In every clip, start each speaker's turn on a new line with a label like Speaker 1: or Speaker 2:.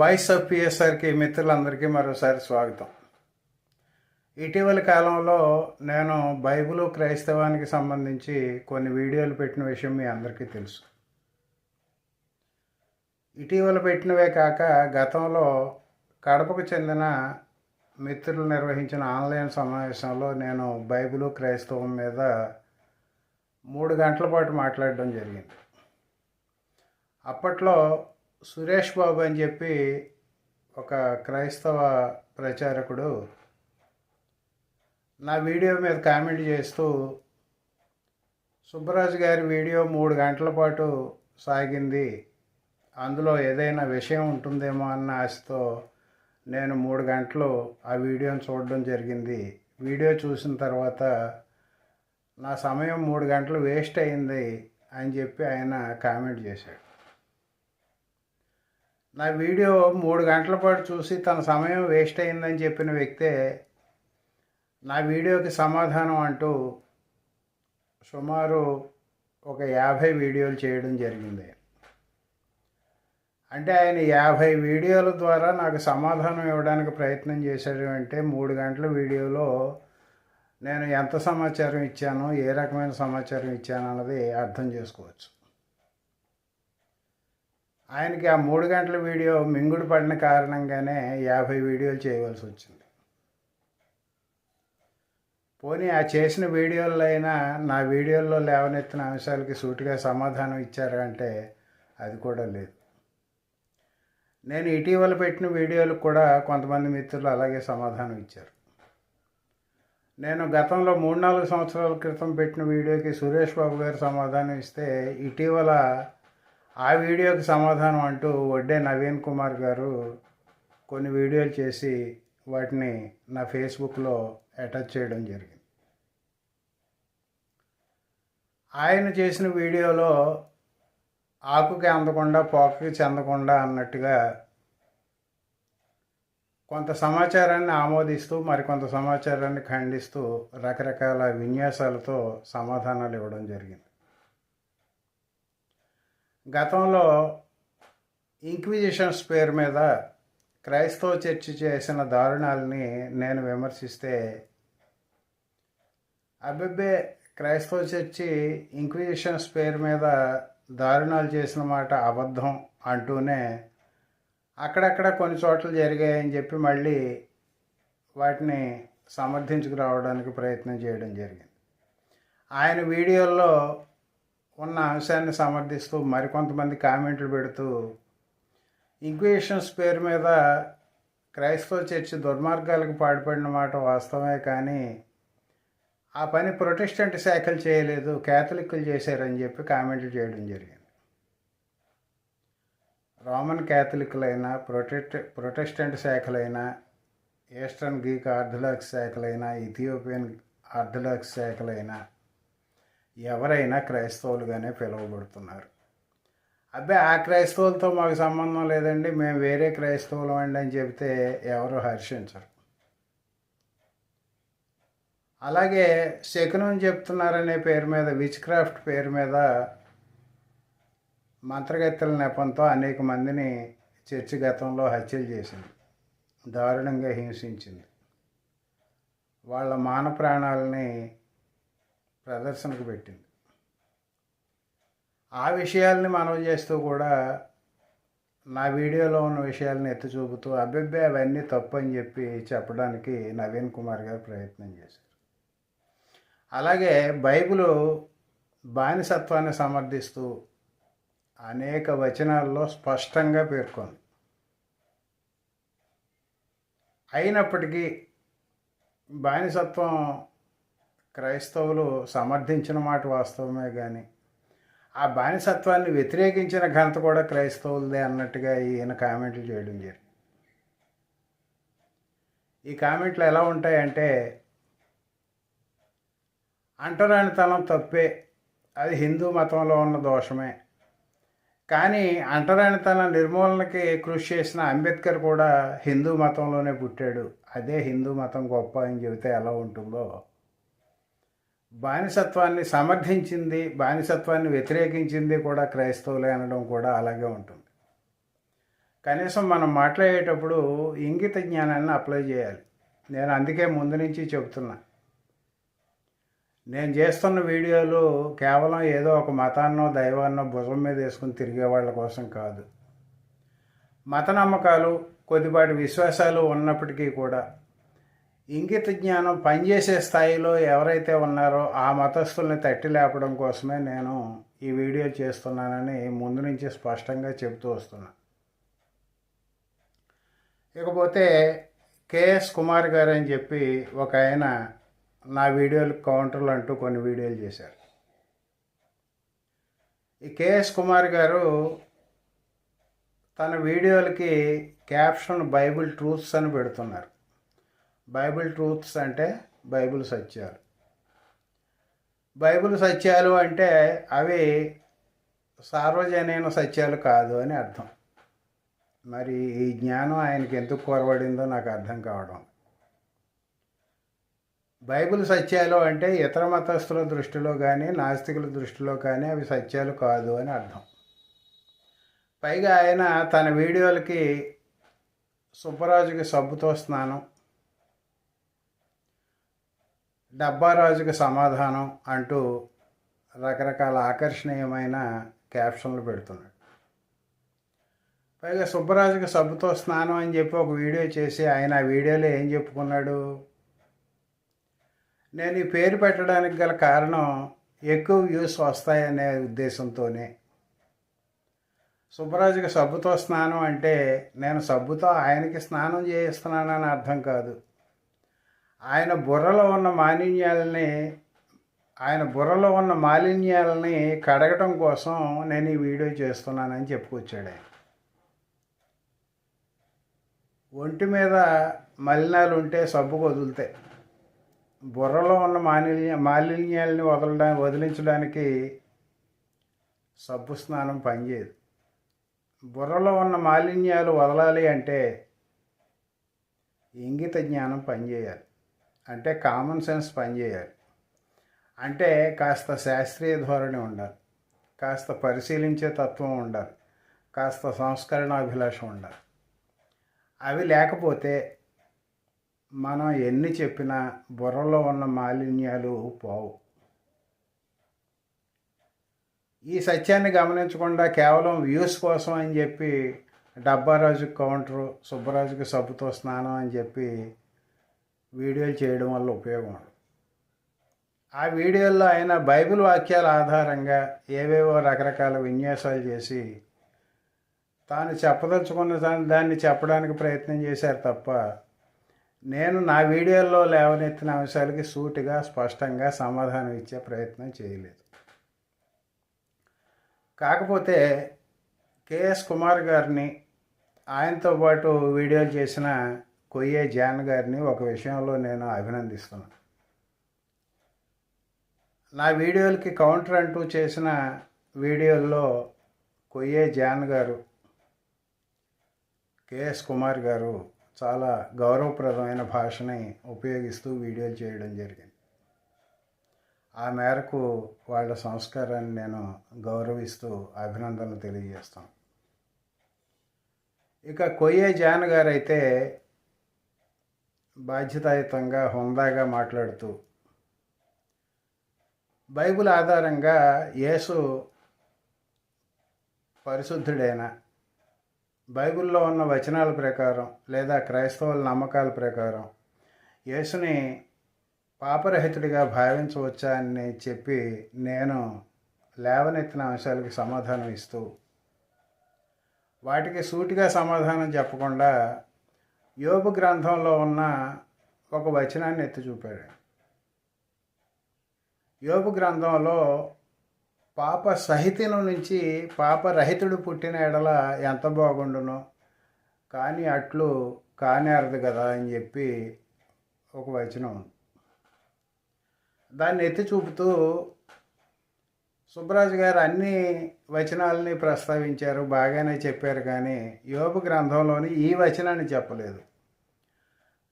Speaker 1: Voice of పిఎస్ఆర్కి మిత్రులందరికీ మరోసారి స్వాగతం. ఇటీవల కాలంలో నేను బైబిల్ క్రైస్తవానికి సంబంధించి కొన్ని వీడియోలు పెట్టిన విషయం మీ అందరికీ తెలుసు. ఇటీవల పెట్టినవే కాక గతంలో కడపకు చెందిన మిత్రులు నిర్వహించిన ఆన్లైన్ సమావేశంలో నేను బైబిల్ క్రైస్తవం మీద మూడు గంటల పాటు మాట్లాడడం జరిగింది. అప్పట్లో సురేష్ బాబు అని చెప్పి ఒక క్రైస్తవ ప్రచారకుడు నా వీడియో మీద కామెంట్ చేస్తూ సుబ్బరాజు గారి వీడియో మూడు గంటల పాటు సాగింది. అందులో ఏదైనా విషయం ఉంటుందేమో అన్న ఆశతో నేను మూడు గంటలు ఆ వీడియోని చూడడం జరిగింది. వీడియో చూసిన తర్వాత నా సమయం మూడు గంటలు వేస్ట్ అయింది అని చెప్పి ఆయన కామెంట్ చేశాడు. నా వీడియో మూడు గంటల పాటు చూసి తన సమయం వేస్ట్ అయిందని చెప్పిన వ్యక్తే నా వీడియోకి సమాధానం అంటూ సుమారు ఒక యాభై వీడియోలు చేయడం జరిగింది. అంటే ఆయన యాభై వీడియోల ద్వారా నాకు సమాధానం ఇవ్వడానికి ప్రయత్నం చేశాడు అంటే మూడు గంటల వీడియోలో నేను ఎంత సమాచారం ఇచ్చాను ఏ రకమైన సమాచారం ఇచ్చాను అన్నది అర్థం చేసుకోవచ్చు. ఆయనకి ఆ మూడు గంటల వీడియో మింగుడు పడిన కారణంగానే యాభై వీడియోలు చేయవలసి వచ్చింది. పోనీ ఆ చేసిన వీడియోల్లో అయినా నా వీడియోల్లో లేవనెత్తిన అంశాలకి సూటిగా సమాధానం ఇచ్చారు అంటే అది కూడా లేదు. నేను ఇటీవల పెట్టిన వీడియోలకు కూడా కొంతమంది మిత్రులు అలాగే సమాధానం ఇచ్చారు. నేను గతంలో మూడు నాలుగు సంవత్సరాల క్రితం పెట్టిన వీడియోకి సురేష్ బాబు గారు సమాధానం ఇస్తే ఇటీవల ఆ వీడియోకి సమాధానం అంటూ వడ్డే నవీన్ కుమార్ గారు కొన్ని వీడియోలు చేసి వాటిని నా ఫేస్బుక్లో అటాచ్ చేయడం జరిగింది. ఆయన చేసిన వీడియోలో ఆకుకి అందకుండా పోకకి చెందకుండా అన్నట్టుగా కొంత సమాచారాన్ని ఆమోదిస్తూ మరికొంత సమాచారాన్ని ఖండిస్తూ రకరకాల విన్యాసాలతో సమాధానాలు ఇవ్వడం జరిగింది. గతంలో ఇంక్విజిషన్స్ పేరు మీద క్రైస్తవ చర్చి చేసిన దారుణాలని నేను విమర్శిస్తే అబ్బెబ్బే క్రైస్తవ చర్చి ఇంక్విజిషన్స్ పేరు మీద దారుణాలు చేసిన మాట అబద్ధం అంటూనే అక్కడక్కడ కొన్ని చోట్ల జరిగాయని చెప్పి మళ్ళీ వాటిని సమర్థించుకురావడానికి ప్రయత్నం చేయడం జరిగింది. ఆయన వీడియోల్లో ఉన్న అంశాన్ని సమర్థిస్తూ మరికొంతమంది కామెంట్లు పెడుతూ ఇంక్విజిషన్స్ పేరు మీద క్రైస్తవ చర్చి దుర్మార్గాలకు పాడుపడిన మాట వాస్తవమే కానీ ఆ పని ప్రొటెస్టెంట్ శాఖలు చేయలేదు క్యాథలిక్లు చేశారని చెప్పి కామెంట్లు చేయడం జరిగింది. రోమన్ క్యాథలిక్లైనా ప్రొటెస్ట్ ప్రొటెస్టెంట్ శాఖలైనా ఈస్టర్న్ గ్రీక్ ఆర్థడాక్స్ శాఖలైనా ఇథియోపియన్ ఆర్థడాక్స్ శాఖలైనా ఎవరైనా క్రైస్తవులుగానే పిలువబడుతున్నారు. అబ్బాయి ఆ క్రైస్తవులతో మాకు సంబంధం లేదండి. మేము వేరే క్రైస్తవులు అండి అని చెబితే ఎవరు హర్షించరు. అలాగే శకునం చెప్తున్నారనే పేరు మీద విచ్ క్రాఫ్ట్ పేరు మీద మంత్రగత్తెల నెపంతో అనేక మందిని చర్చి గతంలో హత్యలు చేసింది. దారుణంగా హింసించింది. వాళ్ళ మాన ప్రాణాలని ప్రదర్శనకు పెట్టింది. ఆ విషయాల్ని మనవి చేస్తూ కూడా నా వీడియోలో ఉన్న విషయాలను ఎత్తి చూపుతూ అబ్బెబ్బే అవన్నీ తప్పు అని చెప్పి చెప్పడానికి నవీన్ కుమార్ గారు ప్రయత్నం చేశారు. అలాగే బైబిలు బానిసత్వాన్ని సమర్థిస్తూ అనేక వచనాల్లో స్పష్టంగా పేర్కొంది. అయినప్పటికీ బానిసత్వం క్రైస్తవులు సమర్థించిన మాట వాస్తవమే కానీ ఆ బానిసత్వాన్ని వ్యతిరేకించిన ఘనత కూడా క్రైస్తవులదే అన్నట్టుగా ఈయన కామెంట్లు చేయడం జరిగింది. ఈ కామెంట్లు ఎలా ఉంటాయంటే అంటరానితనం తప్పే అది హిందూ మతంలో ఉన్న దోషమే. కానీ అంటరానితన నిర్మూలనకి కృషి చేసిన అంబేద్కర్ కూడా హిందూ మతంలోనే పుట్టాడు. అదే హిందూ మతం గొప్ప అని చెబితే ఎలా ఉంటుందో బానిసత్వాన్ని సమర్థించింది బానిసత్వాన్ని వ్యతిరేకించింది కూడా క్రైస్తవులే అనడం కూడా అలాగే ఉంటుంది. కనీసం మనం మాట్లాడేటప్పుడు ఇంగిత జ్ఞానాన్ని అప్లై చేయాలి. నేను అందుకే ముందు నుంచి చెబుతున్నా. నేను చేస్తున్న వీడియోలు కేవలం ఏదో ఒక మతాన్నో దైవాన్నో భుజం మీద వేసుకుని తిరిగే వాళ్ళ కోసం కాదు. మత నమ్మకాలు కొద్దిపాటి విశ్వాసాలు ఉన్నప్పటికీ కూడా ఇంగిత జ్ఞానం పనిచేసే స్థాయిలో ఎవరైతే ఉన్నారో ఆ మతస్థుల్ని తట్టి లేపడం కోసమే నేను ఈ వీడియో చేస్తున్నానని ముందు నుంచి స్పష్టంగా చెబుతూ వస్తున్నా. ఇకపోతే కేఎస్ కుమార్ గారు అని చెప్పి ఒక ఆయన నా వీడియోలు కౌంటర్లు అంటూ కొన్ని వీడియోలు చేశారు. ఈ కేఎస్ కుమార్ గారు తన వీడియోలకి క్యాప్షన్ బైబిల్ ట్రూత్స్ అని పెడుతున్నారు. బైబిల్ ట్రూత్స్ అంటే బైబిల్ సత్యాలు. బైబిల్ సత్యాలు అంటే అవి సార్వజనీన సత్యాలు కాదు అని అర్థం. మరి ఈ జ్ఞానం ఆయనకి ఎందుకు కోరబడిందో నాకు అర్థం కావడం. బైబిల్ సత్యాలు అంటే ఇతర మతస్థుల దృష్టిలో కానీ నాస్తికుల దృష్టిలో కానీ అవి సత్యాలు కాదు అని అర్థం. పైగా ఆయన తన వీడియోలకి సుబ్బరాజుకి సబ్బుతో స్నానం డబ్బారాజుకి సమాధానం అంటూ రకరకాల ఆకర్షణీయమైన క్యాప్షన్లు పెడుతున్నాడు. పైగా సుబ్బరాజుకి సబ్బుతో స్నానం అని చెప్పి ఒక వీడియో చేసి ఆయన ఆ వీడియోలో ఏం చెప్పుకున్నాడు? నేను ఈ పేరు పెట్టడానికి గల కారణం ఎక్కువ వ్యూస్ వస్తాయనే ఉద్దేశంతోనే. సుబ్బరాజుకి సబ్బుతో స్నానం అంటే నేను సబ్బుతో ఆయనకి స్నానం చేయిస్తున్నానని అర్థం కాదు. ఆయన బుర్రలో ఉన్న మాలిన్యాలని ఆయన బుర్రలో ఉన్న మాలిన్యాలని కడగటం కోసం నేను ఈ వీడియో చేస్తున్నానని చెప్పుకొచ్చాడు ఆయన. ఒంటి మీద మలినాలు ఉంటే సబ్బుకు వదులుతాయి. బుర్రలో ఉన్న మాలిన్య మాలిన్యాలని వదలడానికి వదిలించడానికి సబ్బు స్నానం పనిచేయదు. బుర్రలో ఉన్న మాలిన్యాలు వదలాలి అంటే ఇంగిత జ్ఞానం పనిచేయాలి. అంటే కామన్ సెన్స్ పనిచేయాలి అంటే కాస్త శాస్త్రీయ ధోరణి ఉండాలి. కాస్త పరిశీలించే తత్వం ఉండాలి. కాస్త సంస్కరణ అభిలాషం ఉండాలి. అవి లేకపోతే మనం ఎన్ని చెప్పినా బుర్రలో ఉన్న మాలిన్యాలు పోవు. ఈ సత్యాన్ని గమనించకుండా కేవలం వ్యూస్ కోసం అని చెప్పి డబ్బారాజుకి కౌంటరు సుబ్బరాజుకి సబ్బుతో స్నానం అని చెప్పి వీడియోలు చేయడం వల్ల ఉపయోగం ఆ వీడియోల్లో ఆయన బైబిల్ వాక్యాల ఆధారంగా ఏవేవో రకరకాల విన్యాసాలు చేసి తాను చెప్పదలుచుకున్న దాని దాన్ని చెప్పడానికి ప్రయత్నం చేశారు తప్ప నేను నా వీడియోల్లో లేవనెత్తిన అంశాలకి సూటిగా స్పష్టంగా సమాధానం ఇచ్చే ప్రయత్నం చేయలేదు. కాకపోతే కేఎస్ కుమార్ గారిని ఆయనతో పాటు వీడియోలు చేసిన కొయ్యే జాన్ గారిని ఒక విషయంలో నేను అభినందిస్తున్నాను. నా వీడియోలకి కౌంటర్ అంటూ చేసిన వీడియోల్లో కొయ్యే జాన్ గారు కేఎస్ కుమార్ గారు చాలా గౌరవప్రదమైన భాషని ఉపయోగిస్తూ వీడియోలు చేయడం జరిగింది. ఆ మేరకు వాళ్ళ సంస్కారాన్ని నేను గౌరవిస్తూ అభినందనలు తెలియజేస్తాను. ఇక కొయ్యే జాన్ గారైతే బాధ్యతాయుతంగా హుందాగా మాట్లాడుతూ బైబిల్ ఆధారంగా యేసు పరిశుద్ధుడైన బైబిల్లో ఉన్న వచనాల ప్రకారం లేదా క్రైస్తవుల నమ్మకాల ప్రకారం యేసుని పాపరహితుడిగా భావించవచ్చా అని చెప్పి నేను లేవనెత్తిన అంశాలకి సమాధానం ఇస్తూ వాటికి సూటిగా సమాధానం చెప్పకుండా యోగ గ్రంథంలో ఉన్న ఒక వచనాన్ని ఎత్తి చూపాడు. యోగు గ్రంథంలో పాప సహితుల నుంచి పాపరహితుడు పుట్టిన ఎడల ఎంత బాగుండునో? కానీ అట్లు కానేరదు కదా అని చెప్పి ఒక వచనం దాన్ని ఎత్తి చూపుతూ సుబ్బరాజు గారు అన్ని వచనాలని ప్రస్తావించారు బాగానే చెప్పారు కానీ యోగ గ్రంథంలోని ఈ వచనాన్ని చెప్పలేదు.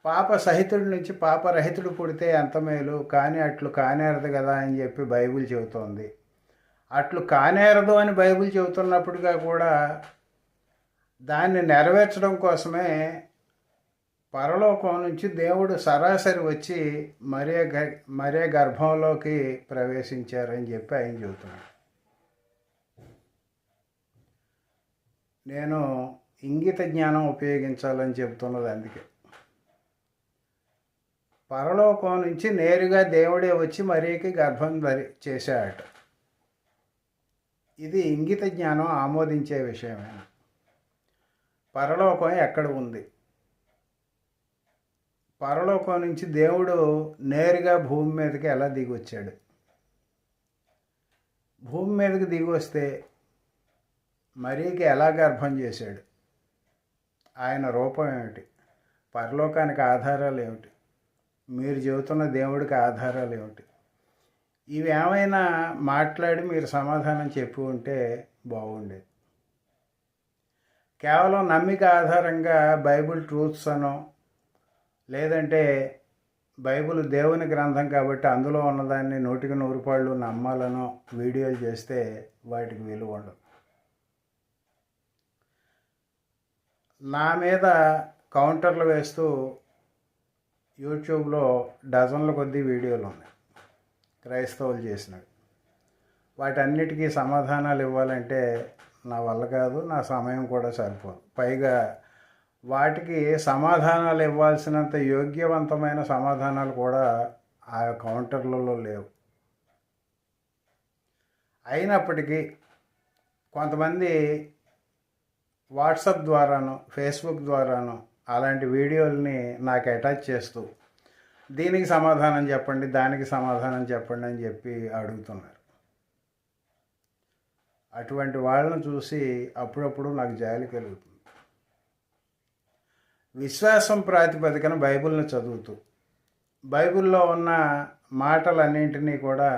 Speaker 1: పాప సహితుడి నుంచి పాపరహితుడు పుడితే ఎంత మేలు? కానీ అట్లు కానేరదు కదా అని చెప్పి బైబిల్ చెబుతోంది. అట్లు కానేరదు అని బైబిల్ చెబుతున్నప్పుడుగా కూడా దాన్ని నెరవేర్చడం కోసమే పరలోకం నుంచి దేవుడు సరాసరి వచ్చి మరే గ మరే గర్భంలోకి ప్రవేశించారని చెప్పి ఆయన చెబుతున్నాడు. నేను ఇంగిత జ్ఞానం ఉపయోగించాలని చెబుతున్నది అందుకే. పరలోకం నుంచి నేరుగా దేవుడే వచ్చి మరీకి గర్భం ధరి చేశాడట. ఇది ఇంగిత జ్ఞానం ఆమోదించే విషయమే. పరలోకం ఎక్కడ ఉంది? పరలోకం నుంచి దేవుడు నేరుగా భూమి మీదకి ఎలా దిగి వచ్చాడు భూమి మీదకి దిగి వస్తే మరీకి ఎలా గర్భం చేశాడు? ఆయన రూపం ఏమిటి? పరలోకానికి ఆధారాలు ఏమిటి? మీరు చెబుతున్న దేవుడికి ఆధారాలు ఏమిటి? ఇవి ఏమైనా మాట్లాడి మీరు సమాధానం చెప్పి ఉంటే బాగుండేది. కేవలం నమ్మిక ఆధారంగా బైబిల్ ట్రూత్స్ అనో లేదంటే బైబిల్ దేవుని గ్రంథం కాబట్టి అందులో ఉన్నదాన్ని నూటికి నూరు పాళ్ళు నమ్మాలనో వీడియోలు చేస్తే వాటికి విలువ ఉండదు. నా మీద కౌంటర్లు వేస్తూ యూట్యూబ్లో డజన్ల కొద్దీ వీడియోలు ఉన్నాయి. క్రైస్తవులు చేసినవి. వాటన్నిటికీ సమాధానాలు ఇవ్వాలంటే నా వల్ల కాదు నా సమయం కూడా సరిపోదు. పైగా వాటికి సమాధానాలు ఇవ్వాల్సినంత యోగ్యవంతమైన సమాధానాలు కూడా ఆ కౌంటర్లలో లేవు. అయినప్పటికీ కొంతమంది వాట్సాప్ ద్వారాను ఫేస్బుక్ ద్వారాను అలాంటి వీడియోల్ని నాకు అటాచ్ చేస్తూ దీనికి సమాధానం చెప్పండి దానికి సమాధానం చెప్పండి అని చెప్పి అడుగుతున్నారు. అటువంటి వాళ్ళని చూసి అప్పుడప్పుడు నాకు జాలి కలుగుతుంది. విశ్వాసం ప్రాతిపదికన బైబిల్ని చదువుతూ బైబిల్లో ఉన్న మాటలన్నింటినీ కూడా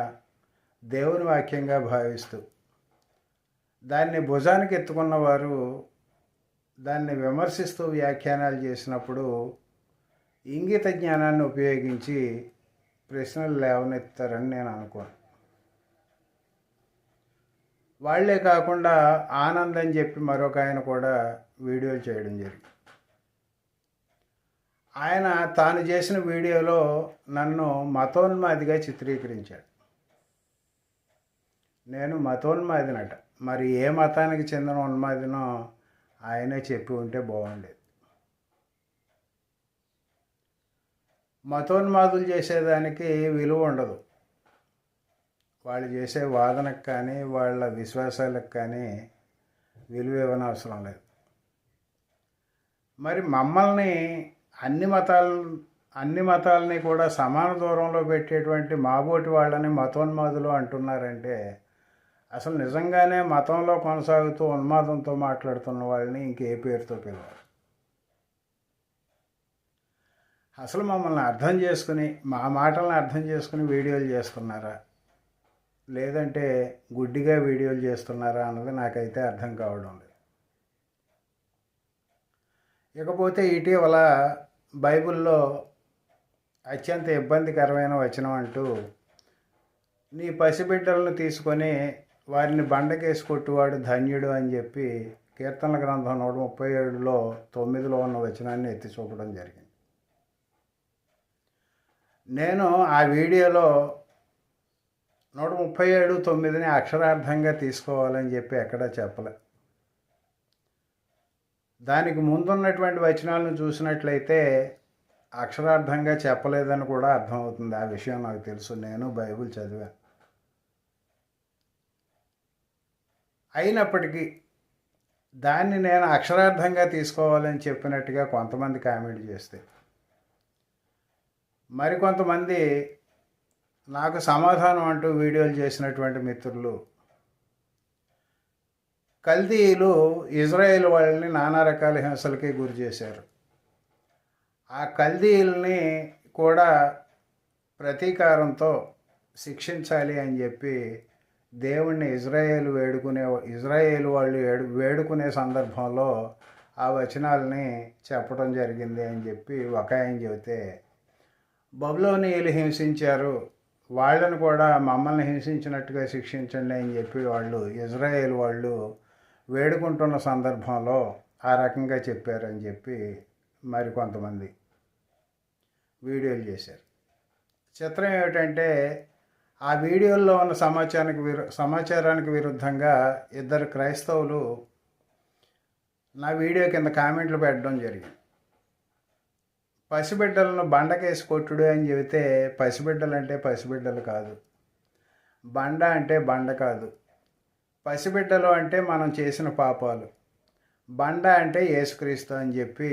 Speaker 1: దేవుని వాక్యంగా భావిస్తూ దాన్ని భుజానికి ఎత్తుకున్న వారు దాన్ని విమర్శిస్తూ వ్యాఖ్యానాలు చేసినప్పుడు ఇంగిత జ్ఞానాన్ని ఉపయోగించి ప్రశ్నలు లేవనెత్తారని నేను అనుకోను. వాళ్ళే కాకుండా ఆనంద్ అని చెప్పి మరొక ఆయన కూడా వీడియోలు చేయడం జరిగింది. ఆయన తాను చేసిన వీడియోలో నన్ను మతోన్మాదిగా చిత్రీకరించాడు. నేను మతోన్మాదినట. మరి ఏ మతానికి చెందిన ఉన్మాదినో ఆయనే చెప్పి ఉంటే బాగుండేది. మతోన్మాదులు చేసేదానికి విలువ ఉండదు. వాళ్ళు చేసే వాదనకు కానీ వాళ్ళ విశ్వాసాలకు కానీ విలువ ఇవ్వనవసరం లేదు. మరి మమ్మల్ని అన్ని మతాలు అన్ని మతాలని కూడా సమాన దూరంలో పెట్టేటువంటి మాబోటి వాళ్ళని మతోన్మాదులు అంటున్నారంటే అసలు నిజంగానే మతంలో కొనసాగుతూ ఉన్మాదంతో మాట్లాడుతున్న వాళ్ళని ఇంకే పేరుతో పిలవాలి. అసలు మమ్మల్ని అర్థం చేసుకుని మా మాటలను అర్థం చేసుకుని వీడియోలు చేస్తున్నారా? లేదంటే గుడ్డిగా వీడియోలు చేస్తున్నారా అన్నది నాకైతే అర్థం కావడం ఇకపోతే ఇటీవల బైబిల్లో అత్యంత ఇబ్బందికరమైన వచనం అంటూ నీ పసిబిడ్డలను తీసుకొని వారిని బండకేసి కొట్టువాడు ధన్యుడు అని చెప్పి కీర్తనల గ్రంథం నూట ముప్పై ఏడులో తొమ్మిదిలో ఉన్న వచనాన్ని ఎత్తి చూపడం జరిగింది. నేను ఆ వీడియోలో నూట ముప్పై ఏడు తొమ్మిదిని అక్షరార్థంగా తీసుకోవాలని చెప్పి ఎక్కడా చెప్పలే. దానికి ముందున్నటువంటి వచనాలను చూసినట్లయితే అక్షరార్థంగా చెప్పలేదని కూడా అర్థమవుతుంది. ఆ విషయం నాకు తెలుసు. నేను బైబిల్ చదివాను. అయినప్పటికీ దాన్ని నేను అక్షరార్థంగా తీసుకోవాలని చెప్పినట్టుగా కొంతమంది కామెంట్ చేస్తే మరికొంతమంది నాకు సమాధానం అంటూ వీడియోలు చేసినటువంటి మిత్రులు కల్దీయులు ఇజ్రాయేల్ వాళ్ళని నానా రకాల హింసలకి గురి చేశారు. ఆ కల్దీయుల్ని కూడా ప్రతీకారంతో శిక్షించాలి అని చెప్పి దేవుణ్ణి ఇజ్రాయేల్ వేడుకునే ఇజ్రాయేల్ వాళ్ళు వేడు వేడుకునే సందర్భంలో ఆ వచనాలని చెప్పడం జరిగింది అని చెప్పి ఒక ఆయన చెబితే బబులోనీయులు హింసించారు వాళ్ళని కూడా మమ్మల్ని హింసించినట్టుగా శిక్షించండి అని చెప్పి వాళ్ళు ఇజ్రాయేల్ వాళ్ళు వేడుకుంటున్న సందర్భంలో ఆ రకంగా చెప్పారని చెప్పి మరి కొంతమంది వీడియోలు చేశారు. చిత్రం ఏమిటంటే ఆ వీడియోల్లో ఉన్న సమాచారానికి విరు సమాచారానికి విరుద్ధంగా ఇద్దరు క్రైస్తవులు నా వీడియో కింద కామెంట్లు పెట్టడం జరిగింది. పసిబిడ్డలను బండకేసి కొట్టుడు అని చెబితే పసిబిడ్డలు అంటే పసిబిడ్డలు కాదు. బండ అంటే బండ కాదు. పసిబిడ్డలు అంటే మనం చేసిన పాపాలు. బండ అంటే యేసుక్రీస్తు అని చెప్పి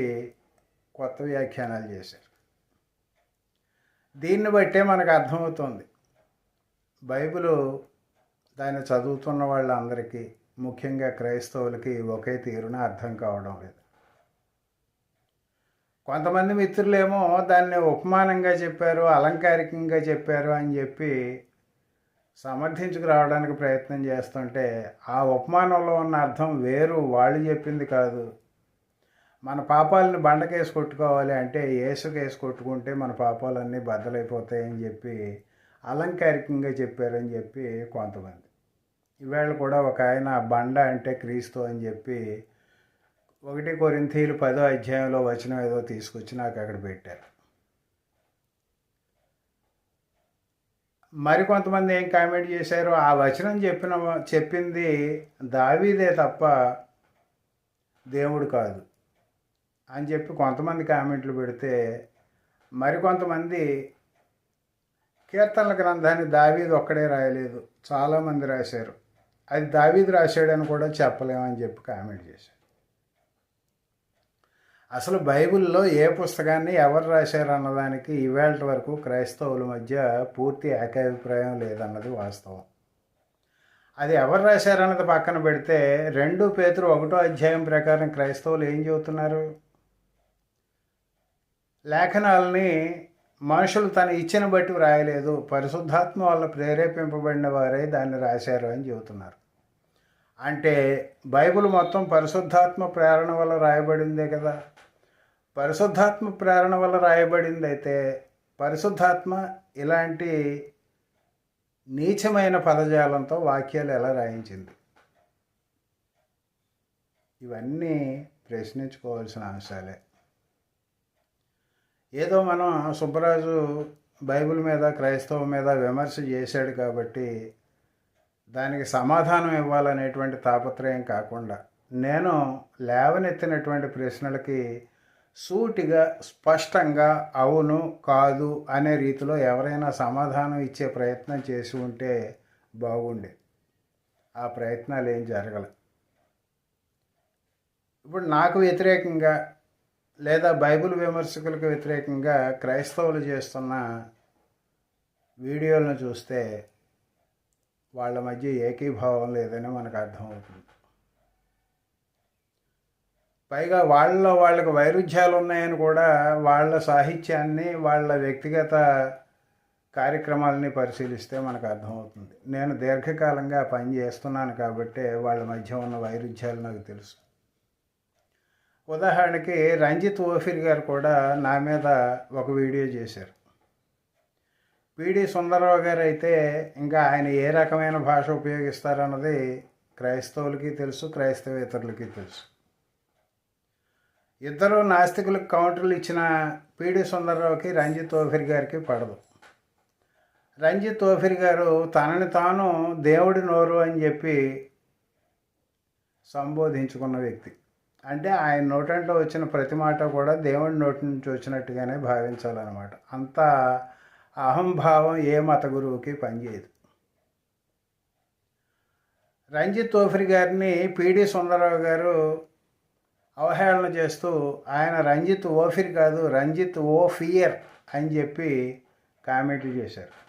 Speaker 1: కొత్త వ్యాఖ్యానాలు చేశారు. దీన్ని బట్టే మనకు అర్థమవుతుంది. బైబిలు దాన్ని చదువుతున్న వాళ్ళందరికీ ముఖ్యంగా క్రైస్తవులకి ఒకే తీరున అర్థం కావడం లేదు. కొంతమంది మిత్రులేమో దాన్ని ఉపమానంగా చెప్పారు అలంకారికంగా చెప్పారు అని చెప్పి సమర్థించుకు రావడానికి ప్రయత్నం చేస్తుంటే ఆ ఉపమానంలో ఉన్న అర్థం వేరు వాళ్ళు చెప్పింది కాదు. మన పాపాలని బండకేసి కొట్టుకోవాలి అంటే ఏసుకేసి కొట్టుకుంటే మన పాపాలన్నీ బద్దలైపోతాయని చెప్పి అలంకారికంగా చెప్పారని చెప్పి కొంతమంది. ఈవేళ కూడా ఒక ఆయన బండ అంటే క్రీస్తు అని చెప్పి ఒకటి కొరింథీలు పదో అధ్యాయంలో వచనం ఏదో తీసుకొచ్చి నాకు అక్కడ పెట్టారు. మరికొంతమంది ఏం కామెంట్ చేశారు ఆ వచనం చెప్పిన చెప్పింది దావీదే తప్ప దేవుడు కాదు అని చెప్పి కొంతమంది కామెంట్లు పెడితే మరికొంతమంది కీర్తనల గ్రంథాన్ని దావీది ఒక్కడే రాయలేదు చాలామంది రాశారు. అది దావీది రాశాడని కూడా చెప్పలేమని చెప్పి కామెంట్ చేశారు. అసలు బైబిల్లో ఏ పుస్తకాన్ని ఎవరు రాశారు అన్నదానికి ఈవేళ వరకు క్రైస్తవుల మధ్య పూర్తి ఏకాభిప్రాయం లేదన్నది వాస్తవం. అది ఎవరు రాశారన్నది పక్కన పెడితే రెండు పేతులు ఒకటో అధ్యాయం ప్రకారం క్రైస్తవులు ఏం చెబుతున్నారు? లేఖనాలని మనుషులు తను ఇచ్చిన బట్టి వ్రాయలేదు పరిశుద్ధాత్మ వల్ల ప్రేరేపింపబడిన వారే దాన్ని రాశారు అని చెబుతున్నారు. అంటే బైబిల్ మొత్తం పరిశుద్ధాత్మ ప్రేరణ వల్ల రాయబడిందే కదా. పరిశుద్ధాత్మ ప్రేరణ వల్ల రాయబడింది అయితే పరిశుద్ధాత్మ ఇలాంటి నీచమైన పదజాలంతో వాక్యాలు ఎలా రాయించింది? ఇవన్నీ ప్రశ్నించుకోవాల్సిన అంశాలే. ఏదో మనం సుబ్బరాజు బైబిల్ మీద క్రైస్తవం మీద విమర్శ చేశాడు కాబట్టి దానికి సమాధానం ఇవ్వాలనేటువంటి తాపత్రయం కాకుండా నేను లేవనెత్తినటువంటి ప్రశ్నలకి సూటిగా స్పష్టంగా అవును కాదు అనే రీతిలో ఎవరైనా సమాధానం ఇచ్చే ప్రయత్నం చేసి ఉంటే బాగుండే. ఆ ప్రయత్నాలు ఏం జరగల. ఇప్పుడు నాకు వ్యతిరేకంగా లేదా బైబిల్ విమర్శకులకు వ్యతిరేకంగా క్రైస్తవులు చేస్తున్న వీడియోలను చూస్తే వాళ్ళ మధ్య ఏకీభావం లేదని మనకు అర్థమవుతుంది. పైగా వాళ్ళలో వాళ్ళకి వైరుధ్యాలు ఉన్నాయని కూడా వాళ్ళ సాహిత్యాన్ని వాళ్ళ వ్యక్తిగత కార్యక్రమాలని పరిశీలిస్తే మనకు అర్థమవుతుంది. నేను దీర్ఘకాలంగా పని చేస్తున్నాను కాబట్టి వాళ్ళ మధ్య ఉన్న వైరుధ్యాలు నాకు తెలుసు. ఉదాహరణకి రంజిత్ ఓఫిర్ గారు కూడా నా మీద ఒక వీడియో చేశారు. పిడి సుందరరావు గారు అయితే ఇంకా ఆయన ఏ రకమైన భాష ఉపయోగిస్తారన్నది క్రైస్తవులకి తెలుసు క్రైస్తవేతరులకి తెలుసు. ఇద్దరు నాస్తికులకు కౌంటర్లు ఇచ్చిన పీడి సుందరరావుకి రంజిత్ ఓఫిర్ గారికి పడదు. రంజిత్ ఓఫిర్ గారు తనని తాను దేవుడి నోరు అని చెప్పి సంబోధించుకున్న వ్యక్తి. అంటే ఆయన నోటంట్లో వచ్చిన ప్రతి మాట కూడా దేవుడి నోటి నుంచి వచ్చినట్టుగానే భావించాలన్నమాట. అంత అహంభావం ఏ మత గురువుకి పనిచేయదు. రంజిత్ తోఫిరి గారిని పీడి సుందరరావు గారు అవహేళన చేస్తూ ఆయన రంజిత్ ఓఫిర్ కాదు రంజిత్ ఓ ఫియర్ అని చెప్పి కామెంట్లు చేశారు.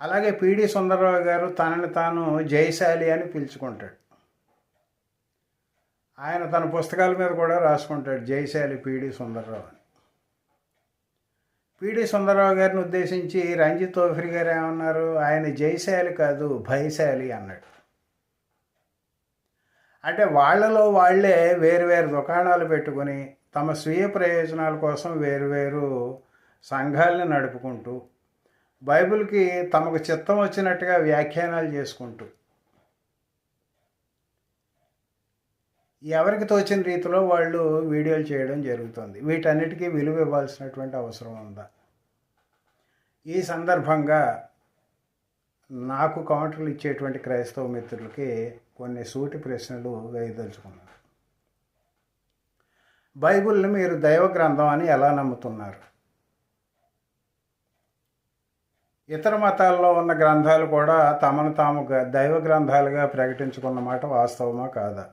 Speaker 1: అలాగే పిడి సుందరరావు గారు తనని తాను జయశాలి అని పిలుచుకుంటాడు. ఆయన తన పుస్తకాల మీద కూడా రాసుకుంటాడు జయశాలి పిడి సుందరరావు అని. పిడి సుందరరావు గారిని ఉద్దేశించి రంజిత్ ఓఫిర్ గారు ఏమన్నారు? ఆయన జయశాలి కాదు భయశాలి అన్నాడు. అంటే వాళ్ళలో వాళ్ళే వేరువేరు దుకాణాలు పెట్టుకొని తమ స్వీయ ప్రయోజనాల కోసం వేరువేరు సంఘాలని నడుపుకుంటూ బైబిల్కి తమకు చిత్తం వచ్చినట్టుగా వ్యాఖ్యానాలు చేసుకుంటూ ఎవరికి తోచిన రీతిలో వాళ్ళు వీడియోలు చేయడం జరుగుతుంది. వీటన్నిటికీ విలువ ఇవ్వాల్సినటువంటి అవసరం ఉందా? ఈ సందర్భంగా నాకు కౌంటర్లు ఇచ్చేటువంటి క్రైస్తవ మిత్రులకి కొన్ని సూటి ప్రశ్నలు వేయదలుచుకున్నాను బైబిల్ని మీరు దైవ గ్రంథం అని ఎలా నమ్ముతున్నారు? ఇతర మతాల్లో ఉన్న గ్రంథాలు కూడా తమను తాము దైవ గ్రంథాలుగా ప్రకటించుకున్న మాట వాస్తవమా కాదా?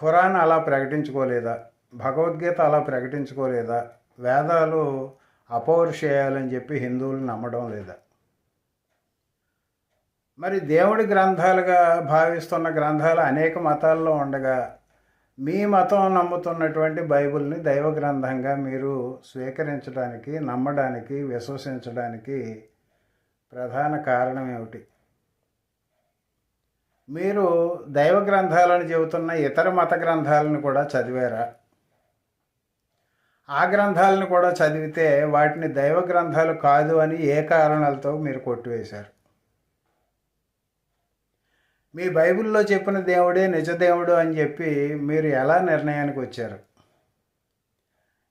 Speaker 1: ఖురాన్ అలా ప్రకటించుకోలేదా? భగవద్గీత అలా ప్రకటించుకోలేదా? వేదాలు అపౌరుషేయాలని చెప్పి హిందువులు నమ్మడం లేదా? మరి దేవుడి గ్రంథాలుగా భావిస్తున్న గ్రంథాలు అనేక మతాల్లో ఉండగా మీ మతం నమ్ముతున్నటువంటి బైబిల్ని దైవ గ్రంథంగా మీరు స్వీకరించడానికి నమ్మడానికి విశ్వసించడానికి ప్రధాన కారణం ఏమిటి? మీరు దైవ గ్రంథాలను చెబుతున్న ఇతర మత గ్రంథాలను కూడా చదివారా? ఆ గ్రంథాలను కూడా చదివితే వాటిని దైవ గ్రంథాలు కాదు అని ఏ కారణాలతో మీరు కొట్టివేశారు? మీ బైబిల్లో చెప్పిన దేవుడే నిజ దేవుడు అని చెప్పి మీరు ఎలా నిర్ణయానికి వచ్చారు?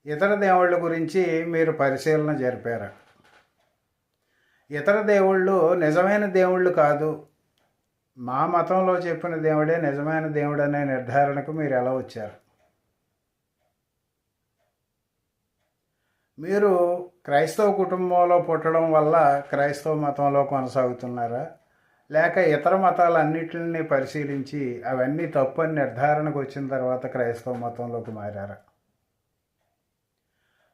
Speaker 1: ఇతర దేవుళ్ళ గురించి మీరు పరిశీలన జరిపారా? ఇతర దేవుళ్ళు నిజమైన దేవుళ్ళు కాదు. మా మతంలో చెప్పిన దేవుడే నిజమైన దేవుడు అనే నిర్ధారణకు మీరు ఎలా వచ్చారు? మీరు క్రైస్తవ కుటుంబంలో పుట్టడం వల్ల క్రైస్తవ మతంలో కొనసాగుతున్నారా? లేక ఇతర మతాలన్నిటిని పరిశీలించి అవన్నీ తప్పు అని నిర్ధారణకు వచ్చిన తర్వాత క్రైస్తవ మతంలోకి మారారా?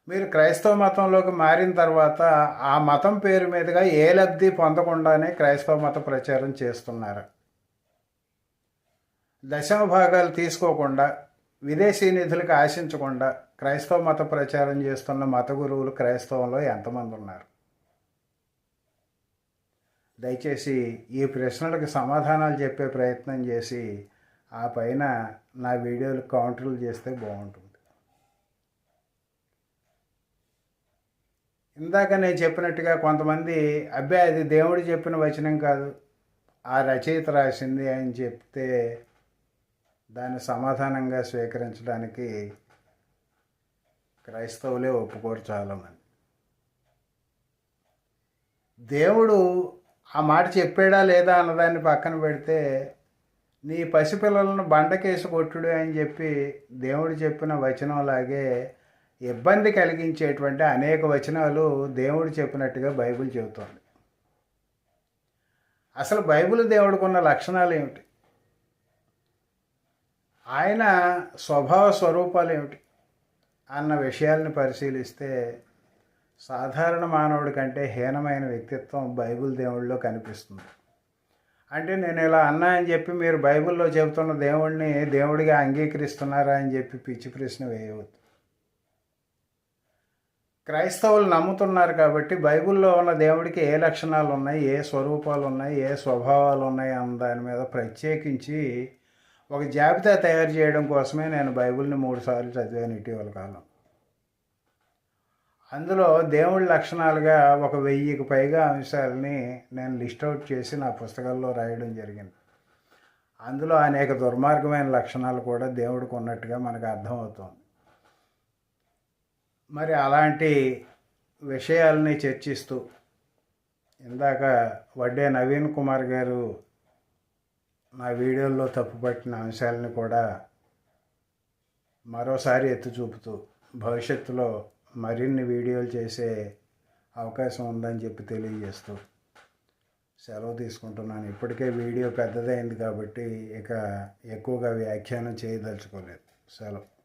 Speaker 1: మీరు క్రైస్తవ మతంలోకి మారిన తర్వాత ఆ మతం పేరు మీదుగా ఏ లబ్ధి పొందకుండానే క్రైస్తవ మత ప్రచారం చేస్తున్నారు? దశమ భాగాలు తీసుకోకుండా విదేశీ నిధులకు ఆశించకుండా క్రైస్తవ మత ప్రచారం చేస్తున్న మత గురువులు క్రైస్తవంలో ఎంతమంది ఉన్నారు? దయచేసి ఈ ప్రశ్నలకు సమాధానాలు చెప్పే ప్రయత్నం చేసి ఆ పైన నా వీడియోలు కౌంటర్లు చేస్తే బాగుంటుంది. ఇందాక నేను చెప్పినట్టుగా కొంతమంది అబ్బాయి అది దేవుడు చెప్పిన వచనం కాదు ఆ రచయిత రాసింది అని చెప్తే దాన్ని సమాధానంగా స్వీకరించడానికి క్రైస్తవులే ఒప్పుకోరు చాలామంది. దేవుడు ఆ మాట చెప్పాడా లేదా అన్నదాన్ని పక్కన పెడితే నీ పసిపిల్లలను బండకేసి కొట్టుడు అని చెప్పి దేవుడు చెప్పిన వచనంలాగే ఇబ్బంది కలిగించేటువంటి అనేక వచనాలు దేవుడు చెప్పినట్టుగా బైబిల్ చెబుతోంది. అసలు బైబిల్ దేవుడుకున్న లక్షణాలు ఏమిటి? ఆయన స్వభావ స్వరూపాలు ఏమిటి? అన్న విషయాల్ని పరిశీలిస్తే సాధారణ మానవుడి కంటే హీనమైన వ్యక్తిత్వం బైబిల్ దేవుళ్ళలో కనిపిస్తుంది. అంటే నేను ఇలా అన్నా అని చెప్పి మీరు బైబిల్లో చెబుతున్న దేవుడిని దేవుడిగా అంగీకరిస్తున్నారా అని చెప్పి పిచ్చి ప్రశ్న వేయవద్దు. క్రైస్తవులు నమ్ముతున్నారు కాబట్టి బైబిల్లో ఉన్న దేవుడికి ఏ లక్షణాలు ఉన్నాయి ఏ స్వరూపాలు ఉన్నాయి ఏ స్వభావాలు ఉన్నాయి అన్న దాని మీద ప్రత్యేకించి ఒక జాబితా తయారు చేయడం కోసమే నేను బైబిల్ని మూడుసార్లు చదివాను ఇటీవల కాలం. అందులో దేవుడి లక్షణాలుగా ఒక వెయ్యికి పైగా అంశాలని నేను లిస్ట్ అవుట్ చేసి నా పుస్తకాల్లో రాయడం జరిగింది. అందులో అనేక దుర్మార్గమైన లక్షణాలు కూడా దేవుడికి ఉన్నట్టుగా మనకు అర్థమవుతుంది. మరి అలాంటి విషయాల్ని చర్చిస్తూ ఇందాక వడ్డే నవీన్ కుమార్ గారు నా వీడియోల్లో తప్పుపట్టిన అంశాలని కూడా మరోసారి ఎత్తి చూపుతూ భవిష్యత్తులో మరిన్ని వీడియోలు చేసే అవకాశం ఉందని చెప్పి తెలియజేస్తూ సెలవు తీసుకుంటున్నాను. ఇప్పటికే వీడియో పెద్దదైంది కాబట్టి ఇక ఎక్కువగా వ్యాఖ్యానం చేయదలుచుకోలేదు. సెలవు.